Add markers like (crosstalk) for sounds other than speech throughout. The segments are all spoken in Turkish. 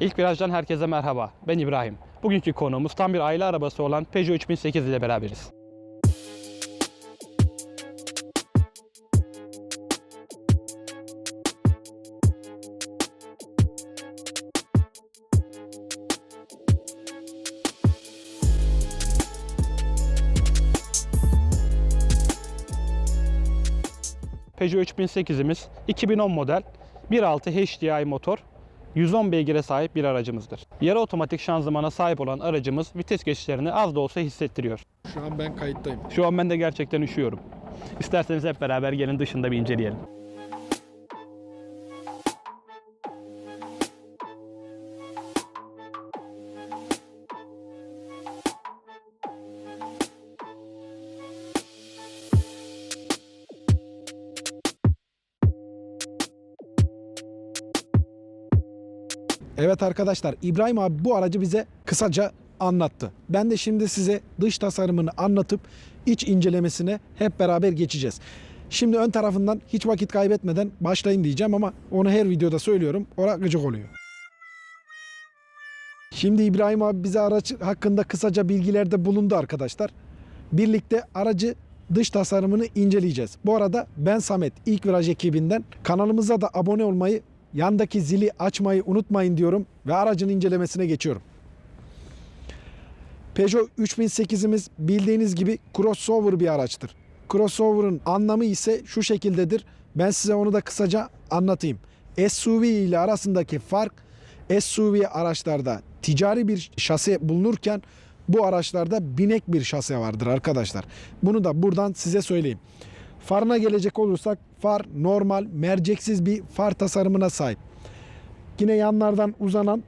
İlk virajdan herkese merhaba. Ben İbrahim. Bugünkü konuğumuz tam bir aile arabası olan Peugeot 3008 ile beraberiz. Peugeot 3008'imiz 2010 model 1.6 HDI motor 110 beygire sahip bir aracımızdır. Yarı otomatik şanzımana sahip olan aracımız vites geçişlerini az da olsa hissettiriyor. Şu an ben kayıttayım. Şu an ben de gerçekten üşüyorum. İsterseniz hep beraber gelin dışında bir inceleyelim. Evet arkadaşlar İbrahim abi bu aracı bize kısaca anlattı. Ben de şimdi size dış tasarımını anlatıp iç incelemesine hep beraber geçeceğiz. Şimdi ön tarafından hiç vakit kaybetmeden başlayın diyeceğim ama onu her videoda söylüyorum. Ora gıcık oluyor. Şimdi İbrahim abi bize araç hakkında kısaca bilgilerde bulundu arkadaşlar. Birlikte aracı dış tasarımını inceleyeceğiz. Bu arada ben Samet ilk viraj ekibinden kanalımıza da abone olmayı, yandaki zili açmayı unutmayın diyorum ve aracın incelemesine geçiyorum. Peugeot 3008'imiz bildiğiniz gibi crossover bir araçtır. Crossover'ın anlamı ise şu şekildedir. Ben size onu da kısaca anlatayım. SUV ile arasındaki fark SUV araçlarda ticari bir şase bulunurken bu araçlarda binek bir şase vardır arkadaşlar. Bunu da buradan size söyleyeyim. Farına gelecek olursak far normal merceksiz bir far tasarımına sahip. Yine yanlardan uzanan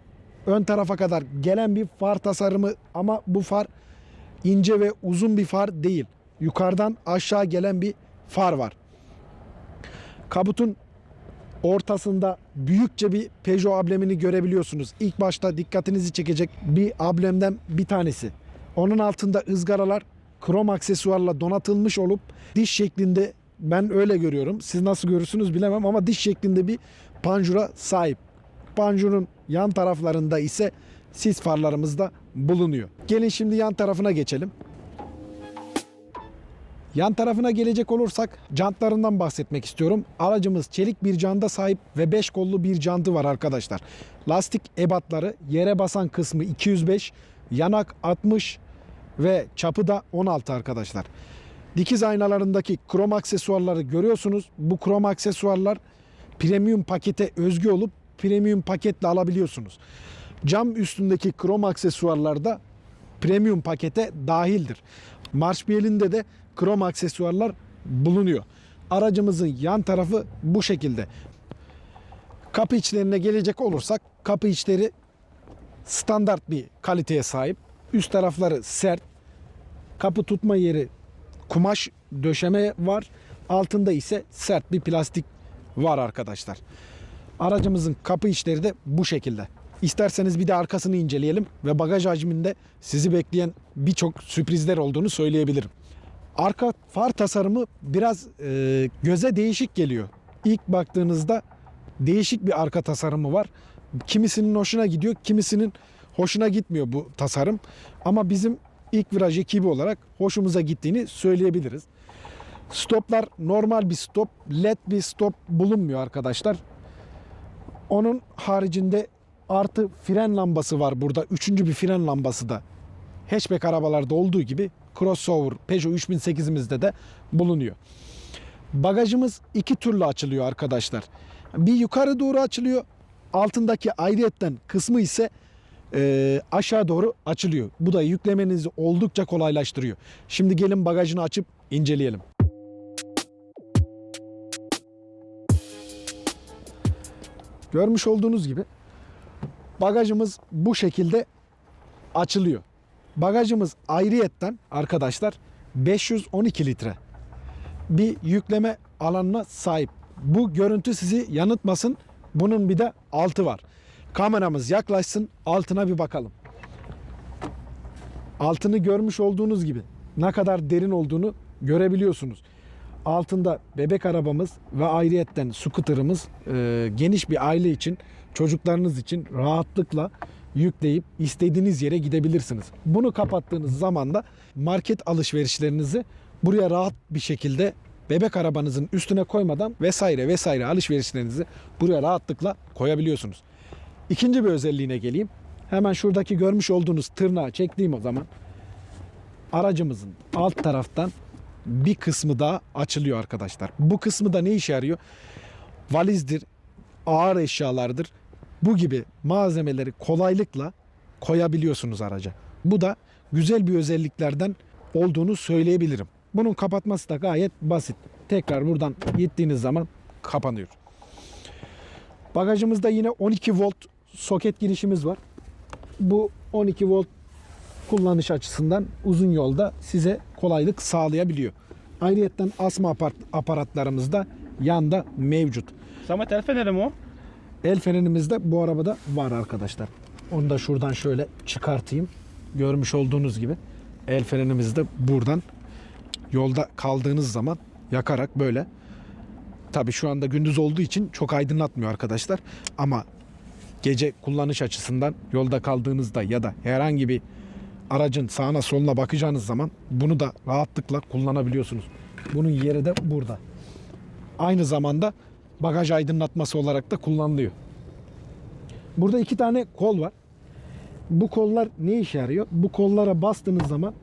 ön tarafa kadar gelen bir far tasarımı ama bu far ince ve uzun bir far değil. Yukarıdan aşağı gelen bir far var. Kabutun ortasında büyükçe bir Peugeot amblemini görebiliyorsunuz. İlk başta dikkatinizi çekecek bir amblemden bir tanesi. Onun altında ızgaralar krom aksesuarla donatılmış olup diş şeklinde ben öyle görüyorum. Siz nasıl görürsünüz bilemem ama diş şeklinde bir panjura sahip. Panjurun yan taraflarında ise sis farlarımız da bulunuyor. Gelin şimdi yan tarafına geçelim. Yan tarafına gelecek olursak jantlarından bahsetmek istiyorum. Aracımız çelik bir janta sahip ve 5 kollu bir jantı var arkadaşlar. Lastik ebatları yere basan kısmı 205, yanak 60 ve çapı da 16 arkadaşlar. Dikiz aynalarındaki krom aksesuarları görüyorsunuz. Bu krom aksesuarlar premium pakete özgü olup premium paketle alabiliyorsunuz. Cam üstündeki krom aksesuarlar da premium pakete dahildir. Marşbiyelinde de krom aksesuarlar bulunuyor. Aracımızın yan tarafı bu şekilde. Kapı içlerine gelecek olursak kapı içleri standart bir kaliteye sahip. Üst tarafları sert. Kapı tutma yeri kumaş döşeme var. Altında ise sert bir plastik var arkadaşlar. Aracımızın kapı içleri de bu şekilde. İsterseniz bir de arkasını inceleyelim ve bagaj hacminde sizi bekleyen birçok sürprizler olduğunu söyleyebilirim. Arka far tasarımı biraz e, göze değişik geliyor. İlk baktığınızda değişik bir arka tasarımı var. Kimisinin hoşuna gidiyor, kimisinin hoşuna gitmiyor bu tasarım. Ama bizim ilk viraj ekibi olarak hoşumuza gittiğini söyleyebiliriz. Stoplar normal bir stop, led bir stop bulunmuyor arkadaşlar. Onun haricinde artı fren lambası var burada. Üçüncü bir fren lambası da hatchback arabalarda olduğu gibi crossover Peugeot 3008'imizde de bulunuyor. Bagajımız iki türlü açılıyor arkadaşlar. Bir yukarı doğru açılıyor. Altındaki ayrıyetten kısmı ise e, aşağı doğru açılıyor. Bu da yüklemenizi oldukça kolaylaştırıyor. Şimdi gelin bagajını açıp inceleyelim. Görmüş olduğunuz gibi bagajımız bu şekilde açılıyor. Bagajımız ayrıyetten arkadaşlar 512 litre bir yükleme alanına sahip. Bu görüntü sizi yanıltmasın. Bunun bir de altı var. Kameramız yaklaşsın altına bir bakalım. Altını görmüş olduğunuz gibi ne kadar derin olduğunu görebiliyorsunuz. Altında bebek arabamız ve ayrıyetten scooter'ımız e, geniş bir aile için çocuklarınız için rahatlıkla yükleyip istediğiniz yere gidebilirsiniz. Bunu kapattığınız zaman da market alışverişlerinizi buraya rahat bir şekilde bebek arabanızın üstüne koymadan vesaire vesaire alışverişlerinizi buraya rahatlıkla koyabiliyorsunuz. İkinci bir özelliğine geleyim. Hemen şuradaki görmüş olduğunuz tırnağı çektiğim o zaman aracımızın alt taraftan bir kısmı daha açılıyor arkadaşlar. Bu kısmı da ne işe yarıyor? Valizdir, ağır eşyalardır. Bu gibi malzemeleri kolaylıkla koyabiliyorsunuz araca. Bu da güzel bir özelliklerden olduğunu söyleyebilirim. Bunun kapatması da gayet basit. Tekrar buradan gittiğiniz zaman kapanıyor. Bagajımızda yine 12 volt soket girişimiz var. Bu 12 volt kullanış açısından uzun yolda size kolaylık sağlayabiliyor. Ayrıyeten asma aparatlarımız da yanda mevcut. Samet el feneri mi o? El frenimiz de bu arabada var arkadaşlar. Onu da şuradan şöyle çıkartayım. Görmüş olduğunuz gibi el frenimiz de buradan yolda kaldığınız zaman yakarak böyle tabi şu anda gündüz olduğu için çok aydınlatmıyor arkadaşlar ama gece kullanış açısından yolda kaldığınızda ya da herhangi bir aracın sağına soluna bakacağınız zaman bunu da rahatlıkla kullanabiliyorsunuz. Bunun yeri de burada. Aynı zamanda bagaj aydınlatması olarak da kullanılıyor. Burada iki tane kol var. Bu kollar ne işe yarıyor? Bu kollara bastığınız zaman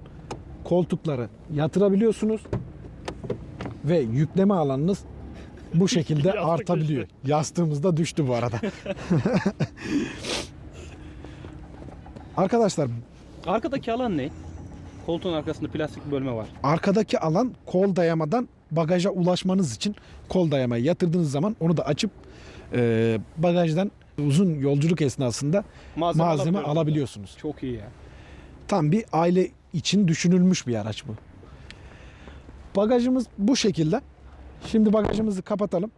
koltukları yatırabiliyorsunuz ve yükleme alanınız bu şekilde (laughs) Yastık artabiliyor. Yastığımız da düştü bu arada. (laughs) Arkadaşlar Arkadaki alan ne? Koltuğun arkasında plastik bir bölme var. arkadaki alan kol dayamadan bagaja ulaşmanız için kol dayamayı yatırdığınız zaman onu da açıp e, bagajdan uzun yolculuk esnasında Malzeme, malzeme alabiliyoruz. alabiliyorsunuz. Çok iyi ya. Tam bir aile için düşünülmüş bir araç bu. Bagajımız bu şekilde. Şimdi bagajımızı kapatalım.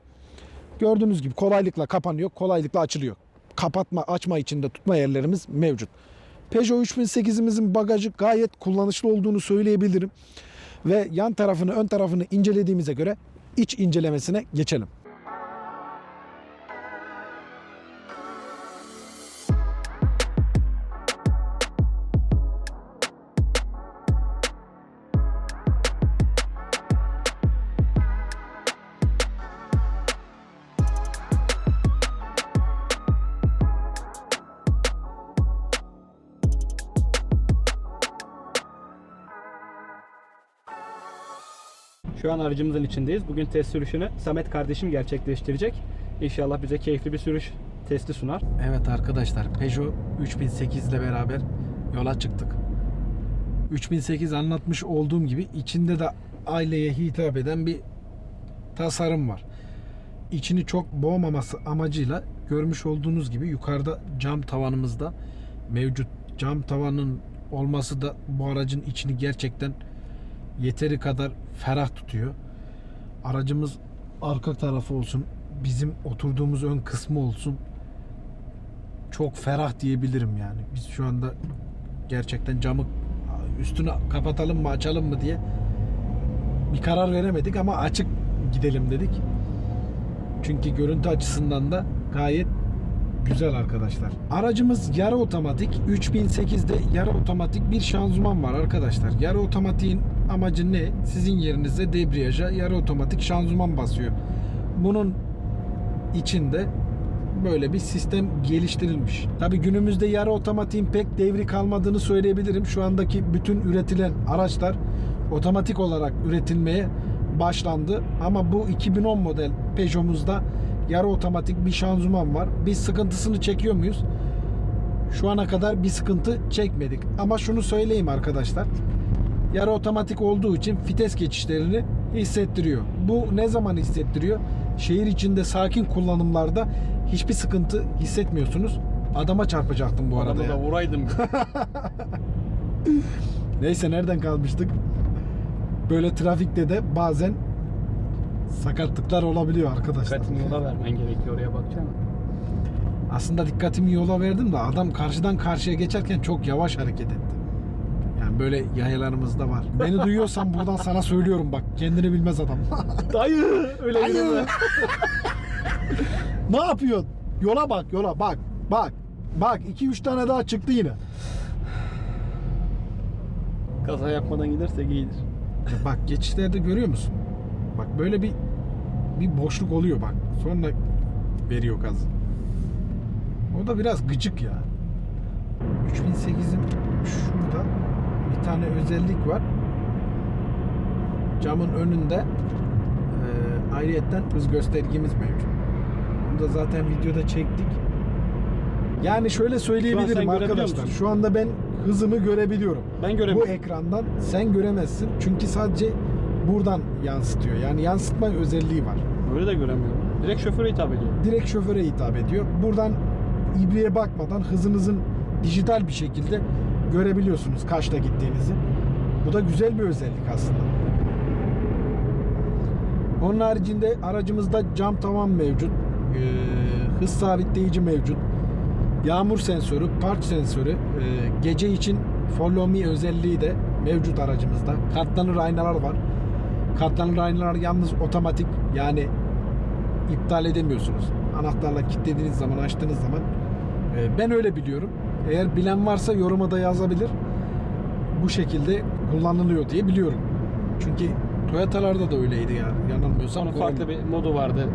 Gördüğünüz gibi kolaylıkla kapanıyor, kolaylıkla açılıyor. Kapatma, açma için de tutma yerlerimiz mevcut. Peugeot 3008'imizin bagajı gayet kullanışlı olduğunu söyleyebilirim. Ve yan tarafını, ön tarafını incelediğimize göre iç incelemesine geçelim. Şu an aracımızın içindeyiz. Bugün test sürüşünü Samet kardeşim gerçekleştirecek. İnşallah bize keyifli bir sürüş testi sunar. Evet arkadaşlar Peugeot 3008 ile beraber yola çıktık. 3008 anlatmış olduğum gibi içinde de aileye hitap eden bir tasarım var. İçini çok boğmaması amacıyla görmüş olduğunuz gibi yukarıda cam tavanımızda mevcut. Cam tavanın olması da bu aracın içini gerçekten yeteri kadar ferah tutuyor. Aracımız arka tarafı olsun, bizim oturduğumuz ön kısmı olsun çok ferah diyebilirim yani. Biz şu anda gerçekten camı üstünü kapatalım mı açalım mı diye bir karar veremedik ama açık gidelim dedik. Çünkü görüntü açısından da gayet güzel arkadaşlar. Aracımız yarı otomatik. 3008'de yarı otomatik bir şanzıman var arkadaşlar. Yarı otomatiğin amacı ne? Sizin yerinize debriyaja yarı otomatik şanzıman basıyor. Bunun içinde böyle bir sistem geliştirilmiş. Tabi günümüzde yarı otomatiğin pek devri kalmadığını söyleyebilirim. Şu andaki bütün üretilen araçlar otomatik olarak üretilmeye başlandı. Ama bu 2010 model Peugeot'umuzda yarı otomatik bir şanzıman var. Biz sıkıntısını çekiyor muyuz? Şu ana kadar bir sıkıntı çekmedik. Ama şunu söyleyeyim arkadaşlar. Yarı otomatik olduğu için vites geçişlerini hissettiriyor. Bu ne zaman hissettiriyor? Şehir içinde sakin kullanımlarda hiçbir sıkıntı hissetmiyorsunuz. Adama çarpacaktım bu arada. Ya. da vuraydım. (laughs) Neyse nereden kalmıştık? Böyle trafikte de bazen sakatlıklar olabiliyor arkadaşlar. Dikkatini yola vermen gerekiyor oraya bakacaksın. Aslında dikkatimi yola verdim de adam karşıdan karşıya geçerken çok yavaş hareket etti. Yani böyle yayalarımızda var. Beni duyuyorsan buradan sana söylüyorum bak. Kendini bilmez adam. (laughs) Dayı! Öyle Dayı! yürüme. (laughs) ne yapıyorsun? Yola bak yola bak. Bak. Bak 2-3 tane daha çıktı yine. Kaza yapmadan gidersek iyidir. Bak geçişlerde görüyor musun? Bak böyle bir bir boşluk oluyor bak. Sonra veriyor gaz. O da biraz gıcık ya. 3008'in şurada bir tane özellik var. Camın önünde e, ayrıyetten hız göstergemiz mevcut. Bunu da zaten videoda çektik. Yani şöyle söyleyebilirim görebiliyor arkadaşlar. Şu anda ben hızımı görebiliyorum. Ben Bu göremiyorum. ekrandan sen göremezsin. Çünkü sadece buradan yansıtıyor. Yani yansıtma özelliği var. Öyle de göremiyorum. Direkt şoföre hitap ediyor. Direkt şoföre hitap ediyor. Buradan ibriğe bakmadan hızınızın dijital bir şekilde görebiliyorsunuz kaçta gittiğinizi. Bu da güzel bir özellik aslında. Onun haricinde aracımızda cam tavan mevcut. Ee, hız sabitleyici mevcut. Yağmur sensörü, park sensörü, e, gece için follow me özelliği de mevcut aracımızda. Katlanır aynalar var. Katlanır aynalar yalnız otomatik yani iptal edemiyorsunuz. Anahtarla kilitlediğiniz zaman, açtığınız zaman e, ben öyle biliyorum. Eğer bilen varsa yoruma da yazabilir. Bu şekilde kullanılıyor diye biliyorum. Çünkü Toyota'larda da öyleydi yani yanılmıyorsam. Sonra farklı bir modu vardı.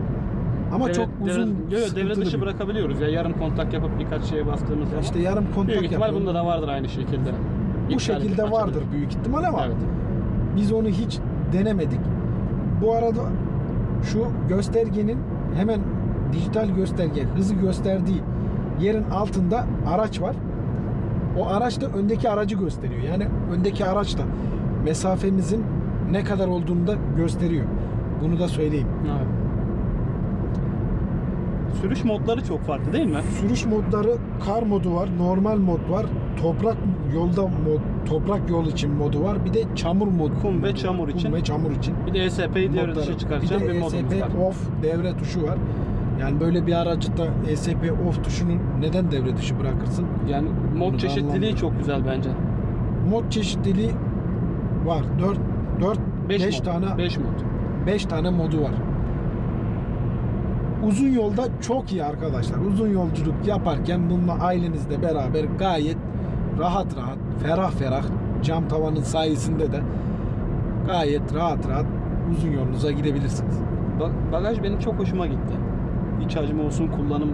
Ama Devre- çok uzun Yo, yo, dışı bir- bırakabiliyoruz ya. Yarım kontak yapıp birkaç şeye bastığımız zaman. İşte yarım kontak Büyük ihtimal yapıyor. bunda da vardır aynı şekilde. Bu İptal şekilde vardır açabilir. büyük ihtimal ama Evet. biz onu hiç denemedik. Bu arada şu göstergenin hemen dijital gösterge hızı gösterdiği yerin altında araç var. O araç da öndeki aracı gösteriyor. Yani öndeki araçla mesafemizin ne kadar olduğunu da gösteriyor. Bunu da söyleyeyim. Evet. Sürüş modları çok farklı değil mi? Sürüş modları kar modu var, normal mod var, toprak yolda mod, toprak yol için modu var. Bir de çamur modu. Kum ve çamur için. Kum ve çamur için. Bir de ESP'yi devre dışı çıkartacağım bir bir, de modumuz ESP var. off devre tuşu var. Yani böyle bir aracı da ESP off tuşunu neden devre dışı bırakırsın? Yani Bunu mod da çeşitliliği çok güzel bence. Mod çeşitliliği var. 4 4 5 5 mod. tane 5 mod. 5 tane modu var. Uzun yolda çok iyi arkadaşlar. Uzun yolculuk yaparken bununla ailenizle beraber gayet rahat rahat, ferah ferah cam tavanın sayesinde de gayet rahat rahat uzun yolunuza gidebilirsiniz. Ba- Bagaj benim çok hoşuma gitti. İç hacmi olsun, kullanım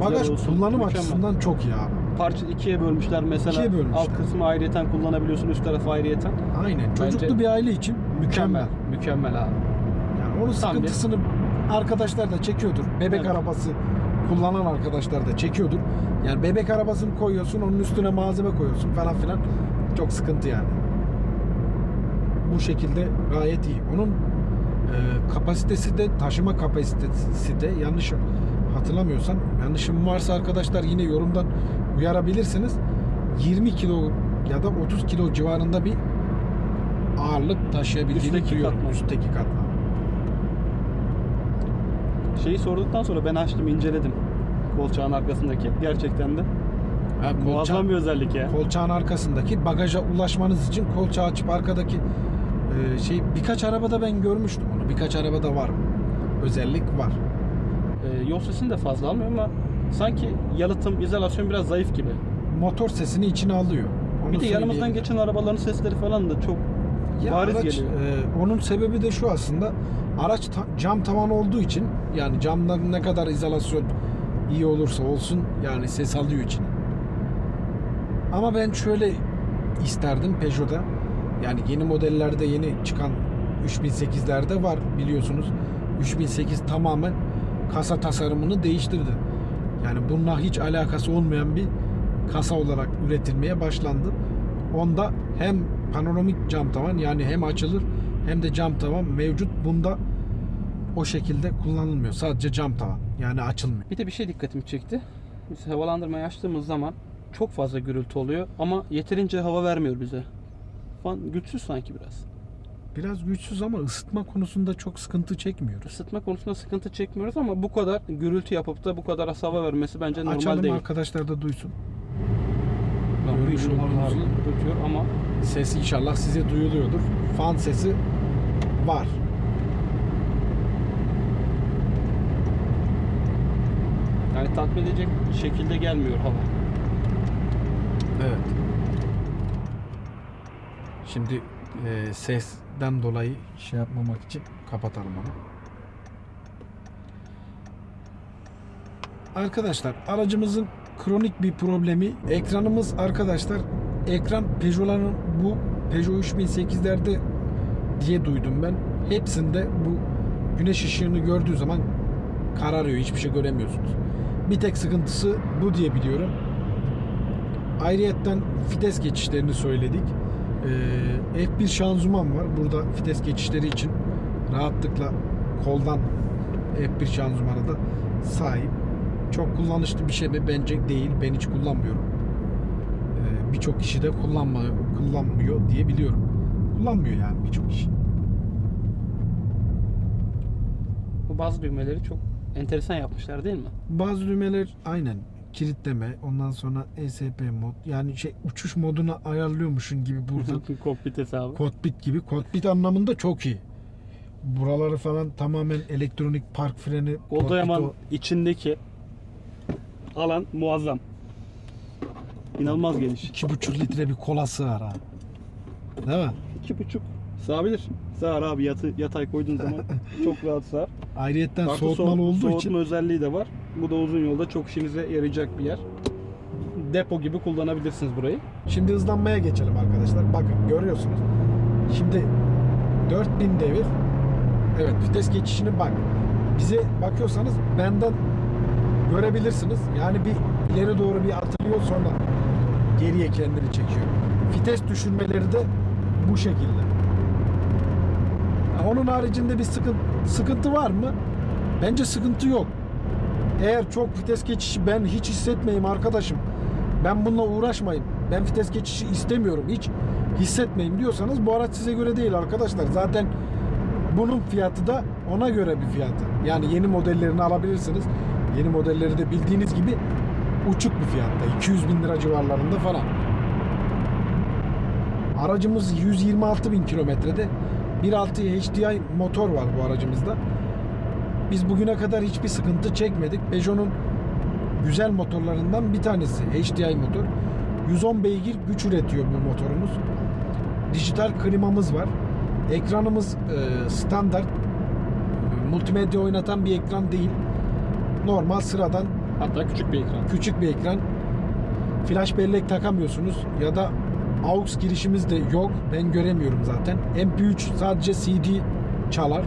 Bagaj olsun. kullanım mükemmel. açısından çok iyi abi. Parça ikiye bölmüşler mesela. İkiye bölmüşler. Alt kısmı ayrıyeten kullanabiliyorsun, üst tarafı ayrıyeten. Aynen. Çocuklu Bence bir aile için mükemmel. Mükemmel abi. Yani onun Tam bir- sıkıntısını arkadaşlar da çekiyordur. Bebek Evet. arabası kullanan arkadaşlar da çekiyordur. Yani bebek arabasını koyuyorsun, onun üstüne malzeme koyuyorsun falan filan. Çok sıkıntı yani. Bu şekilde gayet iyi. Onun e, kapasitesi de taşıma kapasitesi de yanlış hatırlamıyorsam yanlışım varsa arkadaşlar yine yorumdan uyarabilirsiniz. 20 kilo ya da 30 kilo civarında bir ağırlık taşıyabildiğini Üstteki duyuyorum. katman. Üstteki katman. Şeyi sorduktan sonra ben açtım, inceledim. Kolçağın arkasındaki. Gerçekten de Ha, muazzam bir özellik ya. kolçağın arkasındaki bagaja ulaşmanız için kolçağı açıp arkadaki e, şey birkaç arabada ben görmüştüm onu. Birkaç arabada var. Özellik var. Ee, yol sesini de fazla almıyor ama sanki yalıtım, izolasyon biraz zayıf gibi. Motor sesini içine alıyor. Onu bir de yanımızdan geçen arabaların sesleri falan da çok Ya bariz araç, geliyor. e, onun sebebi de şu aslında. Araç ta- cam tavan olduğu için yani camdan ne kadar izolasyon iyi olursa olsun yani ses alıyor içine. Ama ben şöyle isterdim Peugeot'da. Yani yeni modellerde yeni çıkan 3008'lerde var biliyorsunuz. 3008 tamamen kasa tasarımını değiştirdi. Yani bununla hiç alakası olmayan bir kasa olarak üretilmeye başlandı. Onda hem panoramik cam tavan yani hem açılır hem de cam tavan mevcut. Bunda o şekilde kullanılmıyor. Sadece cam tavan. Yani açılmıyor. Bir de bir şey dikkatimi çekti. Biz havalandırmayı açtığımız zaman çok fazla gürültü oluyor ama yeterince hava vermiyor bize. Falan güçsüz sanki biraz. Biraz güçsüz ama ısıtma konusunda çok sıkıntı çekmiyoruz. Isıtma konusunda sıkıntı çekmiyoruz ama bu kadar gürültü yapıp da bu kadar hava vermesi bence normal Açalım değil. arkadaşlar da duysun. Görmüş döküyor ama Ses inşallah size duyuluyordur. Fan sesi var. Yani tatmin edecek şekilde gelmiyor hava. Evet. Şimdi e, sesten dolayı şey yapmamak için kapatalım onu. Arkadaşlar aracımızın kronik bir problemi ekranımız arkadaşlar ekran Peugeot'ların bu Peugeot 3008'lerde diye duydum ben. Hepsinde bu güneş ışığını gördüğü zaman kararıyor. Hiçbir şey göremiyorsunuz. Bir tek sıkıntısı bu diye biliyorum. Ayrıyetten vites geçişlerini söyledik. Ee, F1 şanzıman var. Burada vites geçişleri için rahatlıkla koldan F1 şanzımana da sahip. Çok kullanışlı bir şey mi? Bence değil. Ben hiç kullanmıyorum. Ee, birçok kişi de kullanma, kullanmıyor diye biliyorum. Kullanmıyor yani birçok kişi. Bu bazı düğmeleri çok enteresan yapmışlar değil mi? Bazı düğmeler aynen kilitleme, ondan sonra ESP mod yani şey uçuş moduna ayarlıyormuşsun gibi burada (laughs) Kokpit hesabı. Kokpit gibi. Kokpit anlamında çok iyi. Buraları falan tamamen elektronik park freni. Golda Yaman kokpit içindeki alan muazzam. İnanılmaz geniş. o 2,5 litre bir kola sığar ha. Değil mi? İki buçuk sığabilir. Sığar abi yatı, yatay koyduğun zaman (laughs) çok rahat sığar. Ayrıyetten Artı soğutmalı soğut- olduğu soğutma için özelliği de var. Bu da uzun yolda çok işinize yarayacak bir yer. Depo gibi kullanabilirsiniz burayı. şimdi hızlanmaya geçelim arkadaşlar. Bakın görüyorsunuz. Şimdi 4000 devir. Evet vites geçişini bak. Bize bakıyorsanız benden görebilirsiniz. Yani bir ileri doğru bir atılıyor sonra geriye kendini çekiyor. Vites düşürmeleri de bu şekilde. Onun haricinde bir sıkıntı, sıkıntı var mı? Bence sıkıntı yok. Eğer çok vites geçişi ben hiç hissetmeyeyim arkadaşım. Ben bununla uğraşmayayım. Ben vites geçişi istemiyorum. Hiç hissetmeyeyim diyorsanız bu araç size göre değil arkadaşlar. Zaten bunun fiyatı da ona göre bir fiyatı. Yani yeni modellerini alabilirsiniz. Yeni modelleri de bildiğiniz gibi uçuk bir fiyatta. 200 bin lira civarlarında falan. Aracımız 126 bin kilometrede. 1.6 HDI motor var bu aracımızda. Biz bugüne kadar hiçbir sıkıntı çekmedik. Peugeot'un güzel motorlarından bir tanesi HDI motor. 110 beygir güç üretiyor bu motorumuz. Dijital klimamız var. Ekranımız e, standart. Multimedya oynatan bir ekran değil. Normal sıradan Hatta küçük bir ekran. küçük bir ekran. Flash bellek takamıyorsunuz ya da AUX girişimiz de yok. Ben göremiyorum zaten. MP3 sadece CD çalar.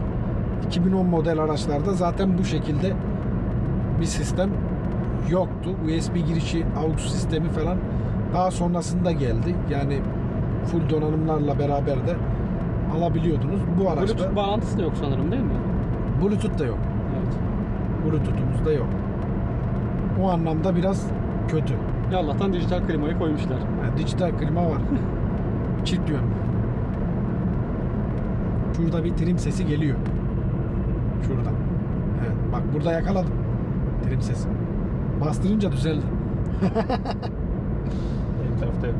2010 model araçlarda zaten bu şekilde bir sistem yoktu. USB girişi, AUX sistemi falan daha sonrasında geldi. Yani full donanımlarla beraber de alabiliyordunuz. Bu araçta Bluetooth bağlantısı da yok sanırım değil mi? Bluetooth da yok. Evet. Bluetooth'umuz da yok. O anlamda biraz kötü. Ya Allah'tan dijital klimayı koymuşlar. Yani dijital klima var. (laughs) Çift yönlü. Şurada bir trim sesi geliyor. Şurada. Evet bak burada yakaladım. Trim sesi. Bastırınca düzeldi. (laughs) Benim tarafta yok.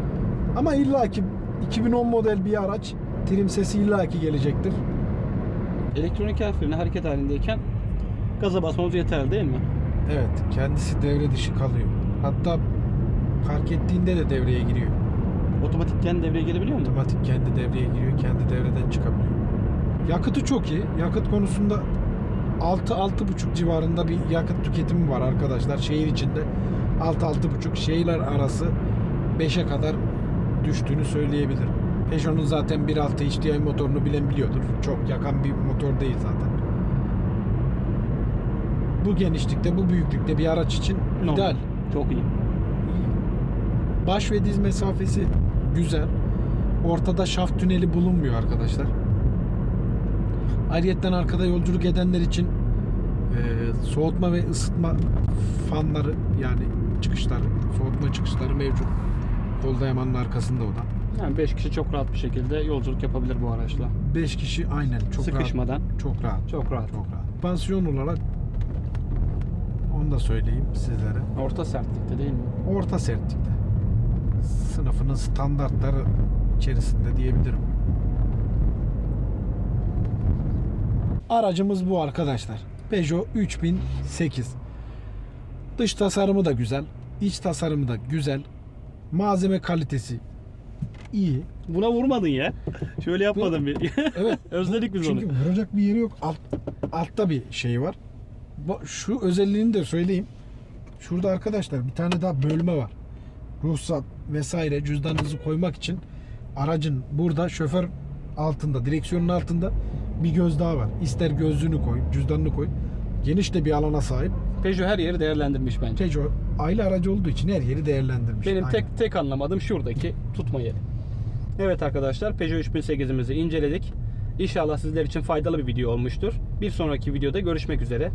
Ama illaki 2010 model bir araç trim sesi illaki gelecektir. Elektronik el freni hareket halindeyken gaza basmamız yeterli değil mi? Evet kendisi devre dışı kalıyor. Hatta park ettiğinde de devreye giriyor. Otomatik kendi devreye girebiliyor mu? Otomatik kendi devreye giriyor, kendi devreden çıkabiliyor. Yakıtı çok iyi. Yakıt konusunda 6-6,5 civarında bir yakıt tüketimi var arkadaşlar. Şehir içinde 6-6,5 şehirler arası 5'e kadar düştüğünü söyleyebilirim. Peugeot'un zaten 1.6 HDI motorunu bilen biliyordur. Çok yakan bir motor değil zaten. Bu genişlikte, bu büyüklükte bir araç için Normal. ideal. Çok iyi. Baş ve diz mesafesi güzel. Ortada şaft tüneli bulunmuyor arkadaşlar. Ayrıyetten arkada yolculuk edenler için e, soğutma ve ısıtma fanları yani çıkışları, soğutma çıkışları mevcut. Kol dayamanın arkasında o da. Yani 5 kişi çok rahat bir şekilde yolculuk yapabilir bu araçla. 5 kişi aynen çok Sıkışmadan. rahat. Çok rahat. Çok rahat. Çok rahat. Pansiyon olarak onu da söyleyeyim sizlere. Orta sertlikte değil mi? orta sertlikte. Sınıfının standartları içerisinde diyebilirim. Aracımız bu arkadaşlar. Peugeot 3008. Dış tasarımı da güzel. iç tasarımı da güzel. Malzeme kalitesi iyi. Buna vurmadın ya. Şöyle yapmadın bir. (laughs) Evet. Özledik biz Çünkü onu. vuracak bir yeri yok. Alt, altta bir şey var. Şu özelliğini de söyleyeyim. Şurada arkadaşlar bir tane daha bölme var. Ruhsat vesaire cüzdanınızı koymak için aracın burada şoför altında, direksiyonun altında bir göz daha var. İster gözlüğünü koy, cüzdanını koy. Geniş de bir alana sahip. Peugeot her yeri değerlendirmiş bence. Peugeot aile aracı olduğu için her yeri değerlendirmiş. Benim Aynen. tek tek anlamadığım şuradaki tutma yeri. Evet arkadaşlar Peugeot 3008'imizi inceledik. İnşallah sizler için faydalı bir video olmuştur. Bir sonraki videoda görüşmek üzere.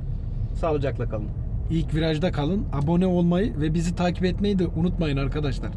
Sağlıcakla kalın. İlk virajda kalın. Abone olmayı ve bizi takip etmeyi de unutmayın arkadaşlar.